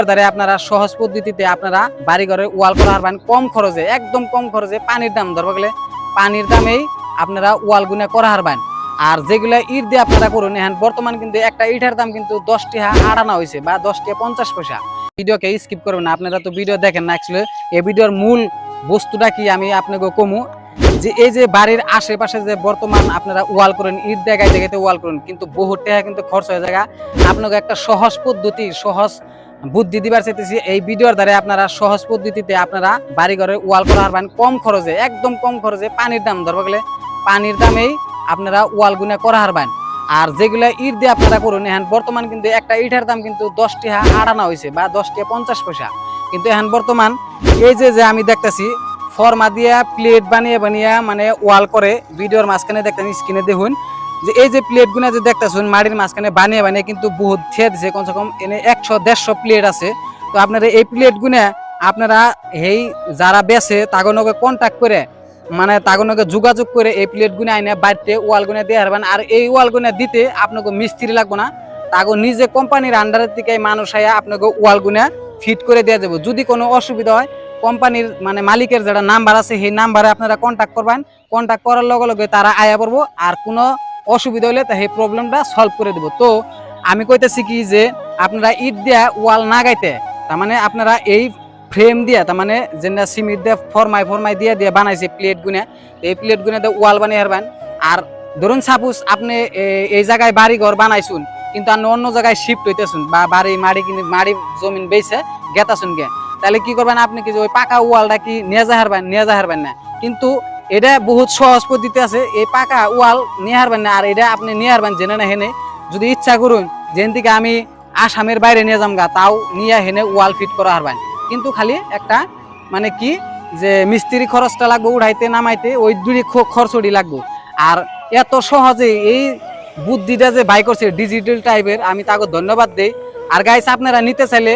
আপনারা সহজ পদ্ধতিতে আপনারা বাড়ি ঘরে ওয়াল করা পারবেন কম খরচে, একদম কম খরচে পানির দাম ধরবা গেলে পানির দামেই আপনারা ওয়াল গুনা করা হারবেন আর যেগুলা ইট দিয়ে আপনারা করুন, এখন বর্তমান কিন্তু একটা ইটের দাম কিন্তু দশ টাকা আড়ানা হয়েছে বা দশ টাকা পঞ্চাশ পয়সা। ভিডিওকে স্কিপ করবেন না, আপনারা তো ভিডিও দেখেন না অ্যাকচুয়ালি এই ভিডিওর মূল বস্তুটা কি আমি আপনাকে কমু? যে এই যে বাড়ির আশেপাশে যে বর্তমান আপনারা ওয়াল করেন, ইট দেখায় দেখাইতে ওয়াল করেন, কিন্তু বহু টাকা কিন্তু খরচ হয়ে যায় আপনাকে একটা সহজ পদ্ধতি, সহজ বুদ্ধি দিবার চাইতেছি, এই ভিডিওর দ্বারা আপনারা সহজ পদ্ধতিতে আপনারা বাড়ি ঘরে ওয়াল করা পারবেন কম খরচে, একদম কম খরচে পানির দাম ধরবা গেলে পানির দামেই আপনারা ওয়াল গুনা করা হারবেন আর যেগুলা ইট দিয়ে আপনারা করুন এখন বর্তমান কিন্তু একটা ইটের দাম কিন্তু দশ টাকা আড়ানা হয়েছে বা দশ টাকা পঞ্চাশ পয়সা। কিন্তু এখন বর্তমান এই যে যে আমি দেখতেছি, ফর্মা দিয়া, প্লেট বানিয়ে বানিয়ে মানে ওয়াল করে, ভিডিওর মাঝখানে দেখতেন স্ক্রিনে দেখুন যে এই যে প্লেট গুনা যে দেখতেছেন, মাটির মাঝখানে বানিয়ে বানিয়ে কিন্তু বহুত থিয়ে দিছে কমসে কম এনে একশো, দেড়শো প্লেট আছে। তো আপনারা এই প্লেট গুনা আপনারা এই যারা বেছে, তাগনকে কন্ট্যাক্ট করে মানে তাগনকে যোগাযোগ করে এই প্লেট গুনা আইনে বাড়িতে ওয়াল গুনা দিয়ে হারবেন। আর এই ওয়াল গুনা দিতে আপনাকে মিস্ত্রি লাগবে না। তাগো নিজে কোম্পানির আন্ডারের থেকে মানুষ আইয়া আপনাকে ওয়াল গুনা ফিট করে দেওয়া যাবে। যদি কোনো অসুবিধা হয় কোম্পানির মানে মালিকের যারা নাম্বার আছে, সেই নাম্বারে আপনারা কন্ট্যাক্ট করবেন। কন্ট্যাক্ট করার লগে লগে তারা আয়া পড়ব। আর কোনো অসুবিধা হলে সেই প্রবলেমটা সলভ করে দেবো। তো আমি কইতেছি কি যে, আপনারা ইট দিয়া ওয়াল না গাইতে তার মানে আপনারা এই ফ্রেম দিয়া তার মানে যেটা সিমেন্ট দিয়ে ফরমাই ফরমাই দিয়ে দিয়ে বানাইছে প্লেট গুনে এই প্লেট গুনে দিয়ে ওয়াল বানিয়ে হারবেন। আর ধরুন সাপোজ আপনি এই জায়গায় বাড়ি ঘর বানাইছুন, কিন্তু আপনি অন্য জায়গায় শিফট হইতেছুন বা বাড়ি, মাড়ি কিনে, মাড়ি জমিন বেছে গেতাছুন গে। তাহলে কি করবেন আপনি কি ওই পাকা ওয়ালটা কি নিয়ে যা হারবেন নিয়ে যা হারবেন না। কিন্তু এটা বহুত সহজ পদ্ধতি আছে। এই পাকা ওয়াল নিয়ে হারবেন না, আর এটা আপনি নিয়ে হারবেন জেনে না হেনে। যদি ইচ্ছা করুন, যেন থেকে আমি আসামের বাইরে নিয়ে যাম গা তাও নিয়ে হেনে ওয়াল ফিট করা হারবেন। কিন্তু খালি একটা মানে কি, যে মিস্ত্রি খরচটা লাগবে, উঠাইতে নামাইতে, ওই দুই খরচটি লাগবে। আর এত সহজে এই বুদ্ধিটা যে বাই করছে ডিজিটাল টাইপের আমি তাকে ধন্যবাদ দেই। আর গাইস আপনারা নিতে চাইলে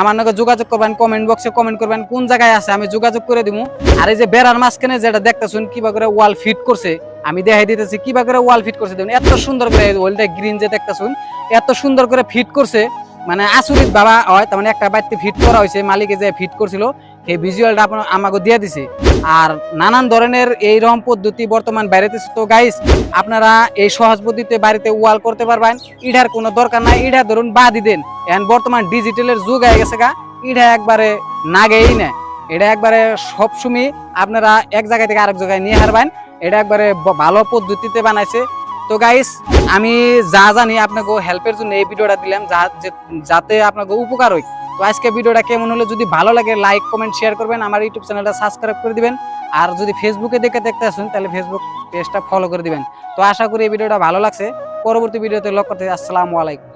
আমার নাকি যোগাযোগ করবেন কমেন্ট বক্সে কমেন্ট করবেন, কোন জায়গায় আছে, আমি যোগাযোগ করে দিব আর এই যে বেড়ার মাঝখানে যেটা দেখতেছুন, কিবা করে ওয়াল ফিট করছে, আমি দেখাই দিতেছি, কিবা করে ওয়াল ফিট করছে, দেখুন, এত সুন্দর করে ওয়ালটা গ্রিন যে দেখতেছুন, এত সুন্দর করে ফিট করছে। মানে আসুরিত বাবা হয়, তার মানে একটা বাড়িতে ফিট করা হয়েছে, মালিকে যে ফিট করছিল সেই ভিজুয়ালটা আপনার আমাকে দিয়ে দিছে। আর নানান ধরনের এই রকম পদ্ধতি বর্তমান বাইরেতেছে। তো গাইস আপনারা এই সহজ পদ্ধতিতে বাড়িতে ওয়াল করতে পারবেন। ইটার কোনো দরকার নাই। ইটা ধরুন বাদি দেন। এখন বর্তমান ডিজিটালের যুগ হয়ে গেছে গা। ইটা একবারে নাগেই না। এটা একবারে সবসময় আপনারা এক জায়গা থেকে আরেক জায়গায় নিয়ে হারবেন। এটা একবারে ভালো পদ্ধতিতে বানাইছে। তো গাইস আমি যা জানি, আপনাকে হেল্পের জন্য এই ভিডিওটা দিলাম। যা- যাতে আপনাকে উপকার হয়। তো আজকে ভিডিওটা কেমন হলো যদি ভালো লাগে লাইক কমেন্ট শেয়ার করবেন, আমার ইউটিউব চ্যানেলটা সাবস্ক্রাইব করে দিবেন। আর যদি ফেসবুকে দেখে দেখতে আসুন, তাহলে ফেসবুক পেজটা ফলো করে দিবেন। তো আশা করি এই ভিডিওটা ভালো লাগছে। পরবর্তী ভিডিওতে লক্ষ্য করতে আসসালামু আলাইকুম।